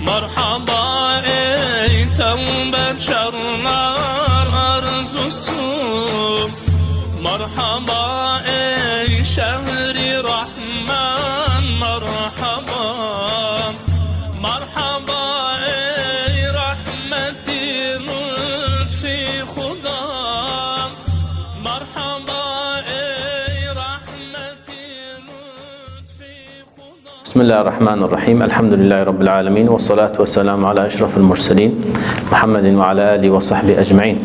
مرحبا انت وبشرنا الرسوم مرحبا اي شهر رحمن مرحبا. Bismillahirrahmanirrahim. Elhamdülillahi Rabbil alemin. Ve salatu ve selamu ala eşrafil murselin. Muhammedin ve ala alihi ve sahbihi ecmain.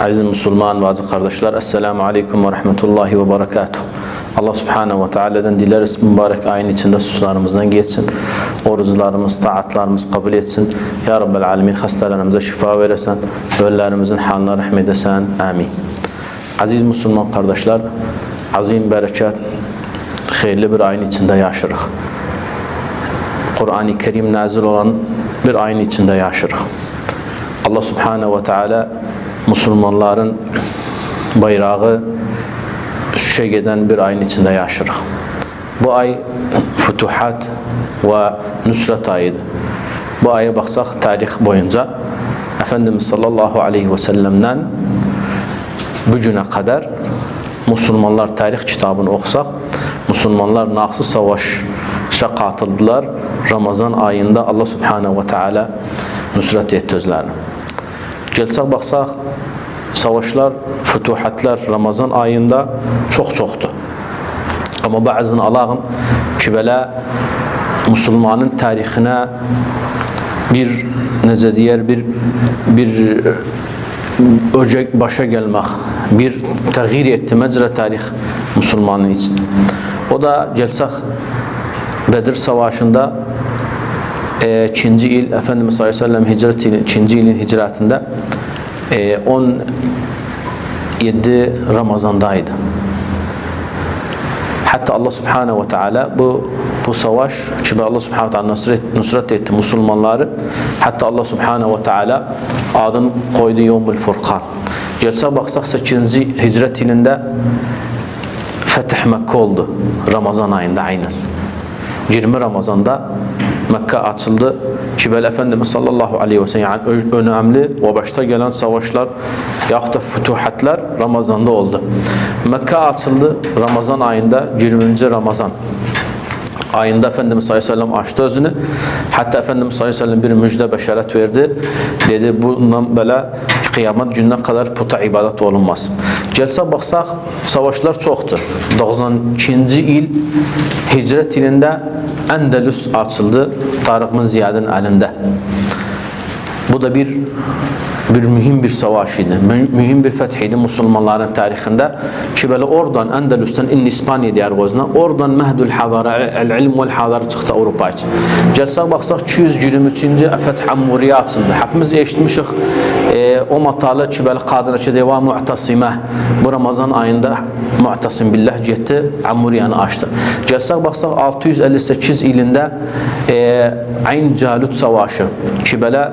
Aziz Müslüman ve aziz kardeşler. Esselamu aleyküm ve rahmetullahi ve berekatuhu. Allah subhanahu ve teala'dan dileriz mübarek ayın içinde suslarımızdan geçsin. Orucularımız, taatlarımız kabul etsin. Ya Rabbel alemin hastalarımıza şifa veresen. Ölülerimizin haline rahmet esen. Amin. Aziz Müslüman kardeşler, azim bereket, hayırlı bir ayın içinde yaşırıq. Kur'an-ı Kerim nazil olan bir ayın içinde yaşarıq. Allah Subhanahu ve Teala Müslümanların bayrağı düşüşe giden bir ayın içinde yaşarıq. Bu ay fütuhat ve nusret ayıdır. Bu aya baksaq tarix boyunca Efendimiz sallallahu aleyhi ve sellem'den bu güne kadar Müslümanlar tarix kitabını oxusaq, Müslümanlar naqsı savaşa qatıldılar. Ramazan ayında Allah Subhanahu ve Teala nusret etdi özlərini. Gelsək baxsaq, savaşlar, fütuhatlar Ramazan ayında çox-çoxdur. Amma bəzini alağım ki, belə Müslümanın tarixinə bir necə deyər bir bir öcek başa gelmek, bir təğyir etdi məcrə tarix Müslümanın için. O da gelsək Bedir Savaşında e, 2. il Efendimiz sallallahu aleyhi ve sellem hicret ili, 2. ilin hicretinde e, 17 Ramazan'daydı. Hatta Allah Subhanahu ve Teala bu bu savaş çünkü Allah Subhanahu ve Teala nusret, nusret etti Müslümanları. Hatta Allah Subhanahu ve Teala adını koydu Yevmül Furkan. Gelse baksak 8. hicret ilinde Fetih Mekke oldu. Ramazan ayında aynen. 20 Ramazan'da Mekke açıldı. Kibel Efendimiz sallallahu aleyhi ve sellem yani önemli ve başta gelen savaşlar yahut da fütuhatlar Ramazan'da oldu. Mekke açıldı Ramazan ayında 20. Ramazan ayında Efendimiz sallallahu aleyhi ve sellem açtı özünü. Hatta Efendimiz sallallahu aleyhi ve sellem bir müjde beşaret verdi. Dedi bundan böyle kıyamet gününe kadar puta ibadet olunmaz. Gelse baksak savaşlar çoktu. 92. il hicret ilinde Endelüs açıldı. Tarık bin Ziyad'ın elinde. Bu da bir bir mühim bir savaş idi. Mü- Mühim bir fethiydi Müslümanların tarixində. Ki belə oradan Endelüs'ten indi İspanya diyar bozuna, oradan Mehdül Hazara, el-ilm vel Hazara çıxdı Avropa üçün. Gəlsək baxsaq 223-cü Fəth Hammuriyə açıldı. Hepimiz eşitmişik e, o matalı ki belə qadına ki deva mu'tasimə bu Ramazan ayında mu'tasim billah getdi Hammuriyanı açdı. Gəlsək baxsaq 658 ilində e, Ayn Calut savaşı ki belə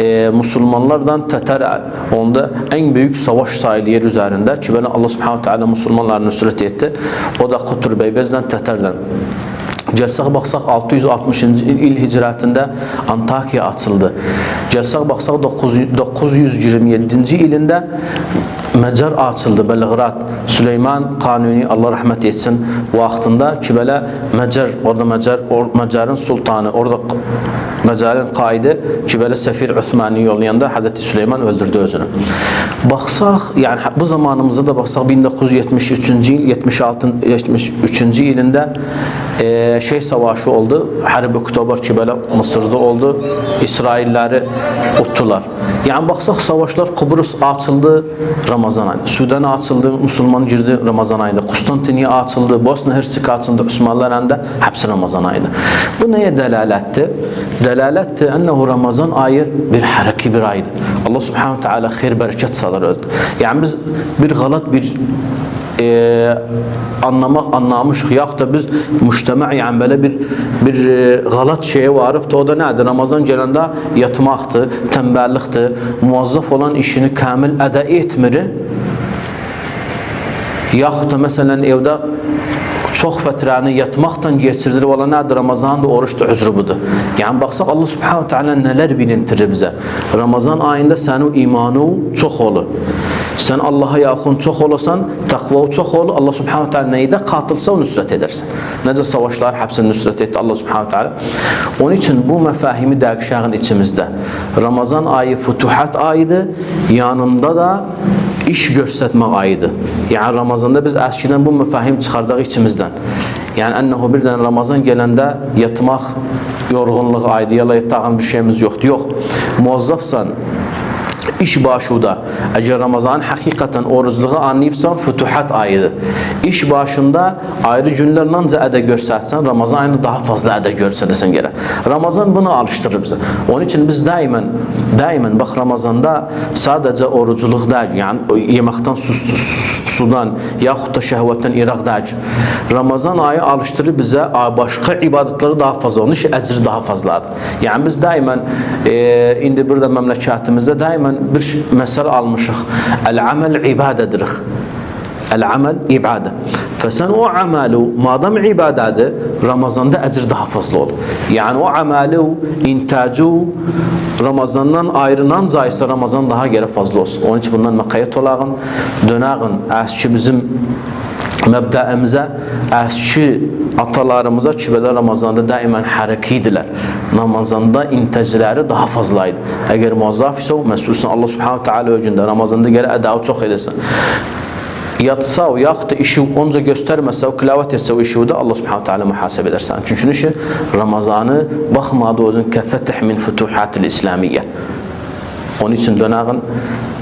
e, Müslümanlardan Tatar onda en büyük savaş sayılı yer üzerinde ki böyle Allah subhanahu teala Müslümanları nusret etti. O da Kutur Beybez'den Tatar'dan. Gəlsək baxsaq 660-cı il, hicrətində Antakiya açıldı. Gəlsək baxsaq 900 927-ci ilində Məcar açıldı, Belğrad. Süleyman Kanuni Allah rəhmət etsin vaxtında ki belə Məcar, orada Məcar, or, Məcarın sultanı, orada Məcarın qaidi ki belə Səfir Üthmani yollayanda Hazreti Süleyman öldürdü özünü. Baxsaq, yəni bu zamanımızda da baxsaq 1973-cü il, 76 73-cü ilində e, şey savaşı oldu. Hərbi Oktober ki belə Mısırda oldu. İsrailləri utdular. Yəni baxsaq savaşlar Kıbrıs açıldı Ramazan ayında. Sudan açıldı, Müslüman girdi Ramazan ayında. Konstantiniye açıldı, Bosna Hersek açıldı, Osmanlılar ayında hepsi Ramazan ayında. Bu neye delalettir? Delalettir ennehu Ramazan ayı bir hareki bir aydır. Allah Subhanahu Teala hayır bereket salar özde. Yani biz bir galat bir e, anlamak anlamışıq yaxud da biz müştəmə yəni belə bir bir e, galat şeye varıb da o da nədir? Ramazan gələndə yatmaqdır, tənbəllikdir, muvazzaf olan işini kamil əda etmir. Yaxud da məsələn evdə çok fətrəni yatmaqla geçirdir. Valla nədir? Ramazan da oruç da üzrü budur. Yəni baxsaq Allah Subhanahu taala nələr bilintirir bizə. Ramazan ayında sənin imanın çox olur. Sən Allaha yaxın çox olasan, təqva çox olur. Allah Subhanahu taala neydə qatılsa o nüsrət edərsən. Necə savaşlar həbsin nüsrət etdi Allah Subhanahu taala. Onun üçün bu məfahimi dəqiqşəğin içimizdə. Ramazan ayı fütuhat ayıdır. Yanında da iş göstərmək ayıdır. Yəni Ramazanda biz əskidən bu məfahim çıxardıq içimizdən. Yəni ənəhu birdən Ramazan gələndə yatmaq yorğunluq ayıdır, ya da yatağın bir şeyimiz yoxdur. Yox. Muvazzafsan, iş başında eğer Ramazan hakikaten oruçluğu anlayıpsan fütuhat ayıdır. İş başında ayrı günlerle ancak ədə görsətsən Ramazan ayında daha fazla ədə görsədəsən gerek. Ramazan bunu alıştırır bize. Onun için biz daima daima bak Ramazanda sadece oruculuk değil yani yemekten su, su- sudan yaxud da şehvetten iraq değil. Ramazan ayı alıştırır bize başka ibadetleri daha fazla onun için ecri daha fazladır. Yani biz daima e, indi burada memleketimizde daima bir mesele almışıq. El-amel ibadedir. El-amel ibadə. Fəsən o əməli, madam ibadədir, Ramazanda əcr daha fazla olur. Yəni o əməli, intacı Ramazandan ayrılan caysa Ramazan daha gərə fazla olsun. Onun için bundan məqayyət olağın, dönağın, əski bizim məbdəimizə, əski atalarımıza ki, belə Ramazanda daimən hərəkidilər. Ramazanda intəcləri daha fazlaydı. Əgər muazzaf isə məsulsən Allah subhanahu ta'ala öcündə Ramazanda gələ ədağı çox edəsən. Yatsa o yaxud işi onca göstərməsə, o kilavət etsə o işi da Allah subhanahu ta'ala mühasib edər sən. Çünki işi Ramazanı baxmadı özün kəfətih min fütuhatil İslamiyyə. Onun için dönağın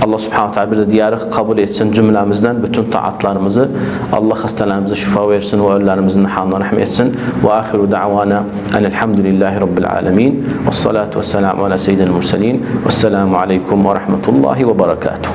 Allah subhanahu teala bir de diyarı kabul etsin cümlemizden bütün taatlarımızı Allah hastalarımıza şifa versin ve ölülerimizin halına rahmet etsin ve ahiru da'vana enelhamdülillahi rabbil alemin ve salatu ve selamu ala seyyidil murselin ve selamu aleykum ve rahmetullahi ve berekatuhu